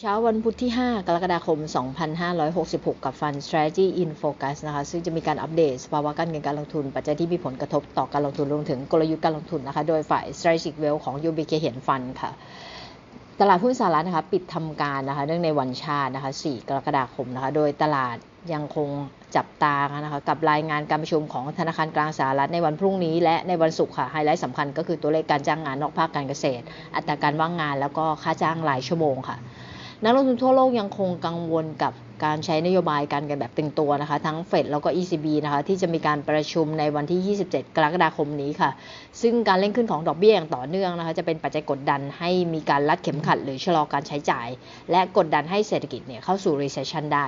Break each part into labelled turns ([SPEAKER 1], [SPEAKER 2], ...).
[SPEAKER 1] เช้าวันพุธที่ 5 กรกฎาคม 2566 กับ Fund Strategy in Focus นะคะ ซึ่งจะมีการอัปเดตสภาวะการเงินการลงทุน ปัจจัยที่มีผลกระทบต่อการลงทุนรวมถึงกลยุทธ์การลงทุนนะคะ โดยฝ่าย Strategic Wealth ของ UBK เห็นฟันค่ะ ตลาดหุ้นสหรัฐนะคะปิดทำการนะคะเนื่องในวันชาตินะคะ 4 กรกฎาคมนะคะ โดยตลาดยังคงจับตานะคะกับรายงานการประชุมของธนาคารกลางสหรัฐในวันพรุ่งนี้ และในวันศุกร์ค่ะไฮไลท์สำคัญก็คือตัวเลขการจ้างงานนอกภาคการเกษตร อัตราการว่างงานแล้วก็ค่าจ้างรายชั่วโมงค่ะ นักลงทุนทั่วโลกยังคงกังวลกับการใช้นโยบายการเงินแบบตึงตัวนะคะ ทั้งเฟดแล้วก็ ECB นะคะ ที่จะมีการประชุมในวันที่ 27 กรกฎาคมนี้ค่ะ ซึ่งการเร่งขึ้นของดอกเบี้ยอย่างต่อเนื่องนะคะ จะเป็นปัจจัยกดดันให้มีการรัดเข็มขัด หรือชะลอการใช้จ่าย และกดดันให้เศรษฐกิจเนี่ยเข้าสู่ recession ได้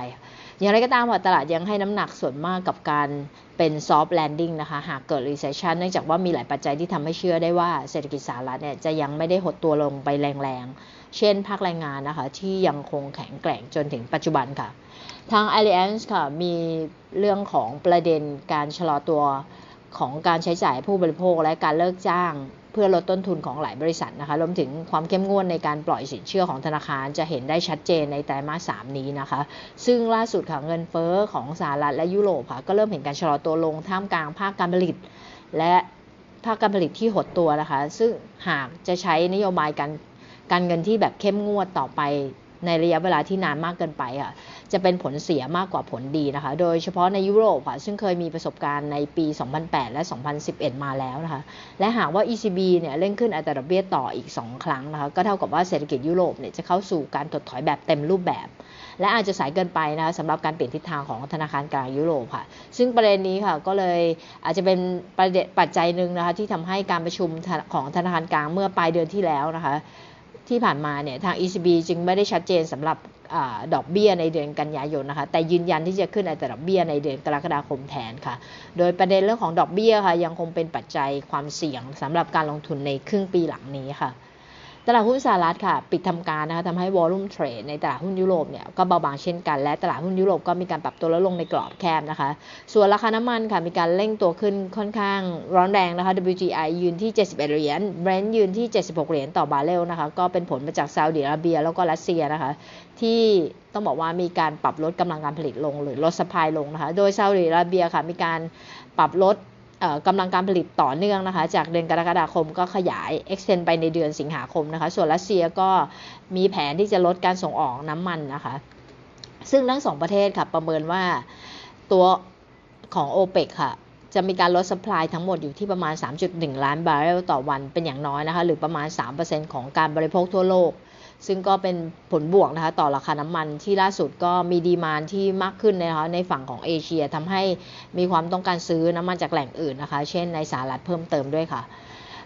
[SPEAKER 1] อย่างไรก็ตามตลาดยังให้น้ำหนักส่วนมากกับการเป็น soft landing นะคะ หากเกิด recession เนื่องจากว่ามีหลายปัจจัยที่ทำให้เชื่อได้ว่าเศรษฐกิจสหรัฐเนี่ยจะยังไม่ได้หดตัวลงไปแรงๆ เช่นภาคแรงงานนะคะที่ยังคงแข็งแกร่งจนถึงปัจจุบันค่ะทาง Alliance ค่ะมีเรื่องของประเด็นการชะลอตัวของการใช้จ่ายผู้บริโภคและการเลิกจ้างเพื่อลดต้นทุนของหลายบริษัทนะคะรวมถึงความเข้มงวดในการปล่อยสินเชื่อของธนาคารจะเห็นได้ชัดเจนในไตรมาส 3 นี้นะคะ ซึ่งล่าสุดค่ะเงินเฟ้อของสหรัฐและยุโรปค่ะก็เริ่มเห็นการชะลอตัวลงท่ามกลางภาคการผลิต และภาคการผลิตที่หดตัวนะคะ ซึ่งหากจะใช้นโยบายการการเงินที่แบบเข้มงวดต่อไป ในระยะเวลาที่นานมากเกินไปค่ะจะเป็นผลเสียมากกว่าผลดีนะคะ โดยเฉพาะในยุโรปค่ะซึ่งเคยมีประสบการณ์ในปี 2008 และ 2011 มาแล้วนะคะ และหากว่า ECB เนี่ยเร่งขึ้นอัตราดอกเบี้ยต่ออีก 2 ครั้งนะคะ ก็เท่ากับว่าเศรษฐกิจยุโรปเนี่ยจะเข้าสู่การถดถอยแบบเต็มรูปแบบ และอาจจะสายเกินไปนะคะสำหรับการเปลี่ยนทิศทางของธนาคารกลางยุโรปค่ะ ซึ่งประเด็นนี้ค่ะก็เลยอาจจะเป็นประเด็นปัจจัยหนึ่งนะคะที่ทำให้การประชุมของธนาคารกลางเมื่อปลายเดือนที่แล้วนะคะ ที่ผ่านมาเนี่ยทาง ECB จึงไม่ได้ชัดเจนสำหรับอดอกเบี้ยในเดือนกันยายนนะคะ แต่ยืนยันที่จะขึ้นอัตราดอกเบี้ยในเดือนกรกฎาคมแทนค่ะ โดยประเด็นเรื่องของดอกเบี้ยค่ะยังคงเป็นปัจจัยความเสี่ยงสำหรับการลงทุนในครึ่งปีหลังนี้ค่ะ ตลาดหุ้นสหรัฐค่ะ ปิดทำการนะคะทำให้วอลุ่มเทรดในตลาดหุ้นยุโรปเนี่ยก็เบาบางเช่นกัน และตลาดหุ้นยุโรปก็มีการปรับตัวลดลงในกรอบแคบนะคะ ส่วนราคาน้ำมันค่ะ มีการเร่งตัวขึ้นค่อนข้างร้อนแรงนะคะ WTI ยืนที่ 71 เหรียญ Brent ยืนที่ 76 เหรียญต่อบาร์เรลนะคะ ก็เป็นผลมาจากซาอุดิอาระเบียแล้วก็รัสเซียนะคะ ที่ต้องบอกว่ามีการปรับลดกำลังการผลิตลง หรือลดสปายลงนะคะ โดยซาอุดิอาระเบียค่ะมีการปรับลด กำลังการผลิตต่อเนื่องนะคะ จากเดือนกรกฎาคมก็ขยาย extend ไปในเดือนสิงหาคมนะคะ ส่วนรัสเซียก็มีแผนที่จะลดการส่งออกน้ำมันนะคะ ซึ่งทั้งสองประเทศค่ะประเมินว่าตัวของ o p e ปกค่ะจะมีการลดสป라이ทั้งหมดอยู่ที่ประมาณ 3.1 ล้านบาร์เรลต่อวันเป็นอย่างน้อยนะคะ หรือประมาณ 3%ของการบริโภคทั่วโลก ซึ่งก็เป็นผลบวกนะคะต่อราคาน้ำมันที่ล่าสุดก็มีดีมานที่มากขึ้นนะคะในฝั่งของเอเชียทำให้มีความต้องการซื้อน้ำมันจากแหล่งอื่นนะคะ เช่นในสหรัฐเพิ่มเติมด้วยค่ะ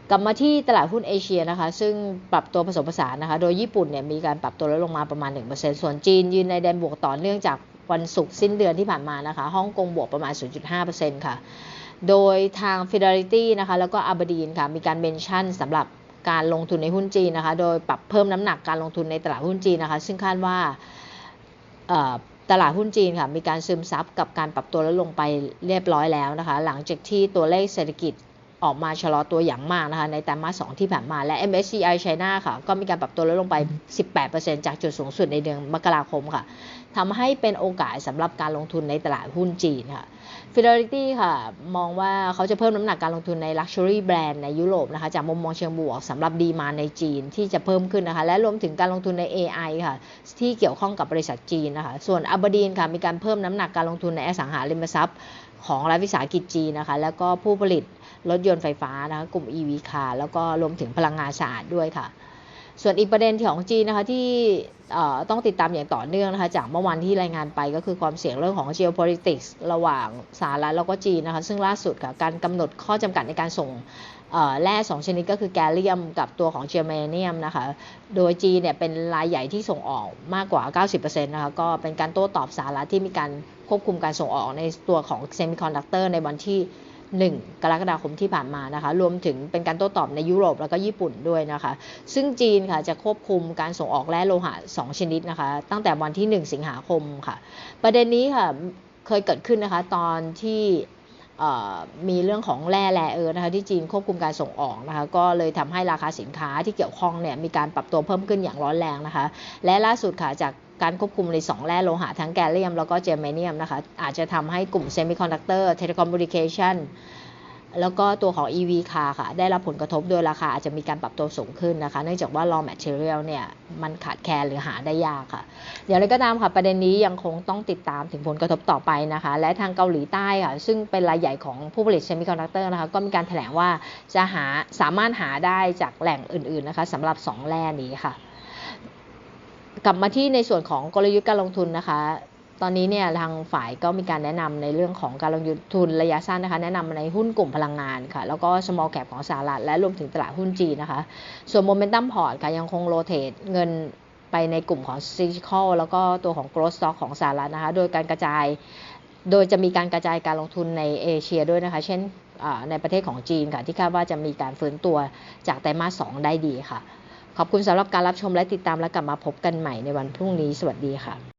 [SPEAKER 1] กลับมาที่ตลาดหุ้นเอเชียนะคะ ซึ่งปรับตัวผสมผสานนะคะ โดยญี่ปุ่นเนี่ยมีการปรับตัวลดลงมาประมาณ 1%ส่วนจีนยืนในแดนบวกต่อเนื่องจากวันศุกร์สิ้นเดือนที่ผ่านมานะคะฮ่องกงบวกประมาณ 0.5%ค่ะ โดยทาง Fidelity นะคะ แล้วก็ Aberdeen ค่ะ มีการเมนชั่นสำหรับ การลงทุนในหุ้นจีนนะคะ โดยปรับเพิ่มน้ำหนักการลงทุนในตลาดหุ้นจีนนะคะ ซึ่งคาดว่าตลาดหุ้นจีนค่ะมีการซึมซับกับการปรับตัวลดลงไปเรียบร้อยแล้วนะคะ หลังจากที่ตัวเลขเศรษฐกิจออกมาชะลอตัวอย่างมากนะคะในไตรมาส2ที่ผ่านมาและ MSCI China ค่ะก็มีการปรับตัวลดลงไป 18%จากจุดสูงสุดในเดือนมกราคมค่ะทำให้เป็นโอกาสสำหรับการลงทุนในตลาดหุ้นจีนค่ะ Fidelity ค่ะ มองว่าเขาจะเพิ่มน้ำหนักการลงทุนใน Luxury Brand ในยุโรปนะคะ จากมุมมองเชิงบวกสำหรับดีมาในจีนที่จะเพิ่มขึ้นนะคะ และรวมถึงการลงทุนใน AI ค่ะ ที่เกี่ยวข้องกับบริษัทจีนนะคะ ส่วนอับดีนค่ะ มีการเพิ่มน้ำหนักการลงทุนในอสังหาริมทรัพย์ของรัฐวิสาหกิจจีนนะคะ แล้วก็ผู้ผลิตรถยนต์ไฟฟ้านะคะ กลุ่ม EV ค่ะ แล้วก็รวมถึงพลังงานสะอาดด้วยค่ะ ส่วนอีกประเด็นที่ของจีนนะคะที่ต้องติดตามอย่างต่อเนื่องนะคะจากเมื่อวันที่รายงานไปก็คือความเสี่ยงเรื่องของ geopolitics ระหว่างสหรัฐแล้วก็จีนนะคะซึ่งล่าสุดค่ะการกำหนดข้อจำกัดในการส่งแร่สองชนิดก็คือแกลเลียมกับตัวของเจอร์เมเนียมนะคะ โดยจีนเนี่ยเป็นรายใหญ่ที่ส่งออกมากกว่า 90%นะคะก็เป็นการโต้ตอบสหรัฐที่มีการควบคุมการส่งออกในตัวของเซมิคอนดักเตอร์ในวันที่ 1 กรกฎาคมที่ผ่านมานะคะ รวมถึงเป็นการโต้ตอบในยุโรปแล้วก็ญี่ปุ่นด้วยนะคะ ซึ่งจีนค่ะจะควบคุมการส่งออกแร่โลหะ 2 ชนิดนะคะ ตั้งแต่วันที่ 1 สิงหาคมค่ะ ประเด็นนี้ค่ะเคยเกิดขึ้นนะคะ ตอนที่ มีเรื่องของแร่แร่เออนะคะที่จีนควบคุมการส่งออกนะคะก็เลยทำให้ราคาสินค้าที่เกี่ยวข้องเนี่ยมีการปรับตัวเพิ่มขึ้นอย่างร้อนแรงนะคะและล่าสุดค่ะจากการควบคุมใน 2 แร่โลหะทั้งแกลเลียมแล้วก็เจอร์เมเนียมนะคะอาจจะทำให้กลุ่มเซมิคอนดักเตอร์เทเลคอมมูนิเคชัน แล้วก็ตัวของ EV car ค่ะ ได้รับผลกระทบโดยราคาอาจจะมีการปรับตัวสูงขึ้นนะคะ เนื่องจากว่า raw material เนี่ยมันขาดแคลนหรือหาได้ยากค่ะ อย่างไรก็ตามค่ะ ประเด็นนี้ยังคงต้องติดตามถึงผลกระทบต่อไปนะคะ และทางเกาหลีใต้ค่ะ ซึ่งเป็นรายใหญ่ของผู้ผลิตเซมิคอนดักเตอร์นะคะ ก็มีการแถลงว่าจะหาสามารถหาได้จากแหล่งอื่น ๆนะคะสำหรับ 2 แร่นี้ค่ะ กลับมาที่ในส่วนของกลยุทธ์การลงทุนนะคะ ตอนนี้เนี่ยทางฝ่ายก็มีการแนะนำในเรื่องของการลงทุนระยะสั้นนะคะ แนะนำในหุ้นกลุ่มพลังงานค่ะ แล้วก็ small cap ของสหรัฐและรวมถึงตลาดหุ้นจีนนะคะ ส่วน momentum port ค่ะ ยังคงโรเตทเงินไปในกลุ่มของ cyclical แล้วก็ตัวของ growth stock ของสหรัฐนะคะ โดยการกระจาย โดยจะมีการกระจายการลงทุนในเอเชียด้วยนะคะ เช่นในประเทศของจีนค่ะ ที่คาดว่าจะมีการฟื้นตัวจากไตรมาส 2 ได้ดีค่ะ ขอบคุณสำหรับการรับชมและติดตามและกลับมาพบกันใหม่ในวันพรุ่งนี้ สวัสดีค่ะ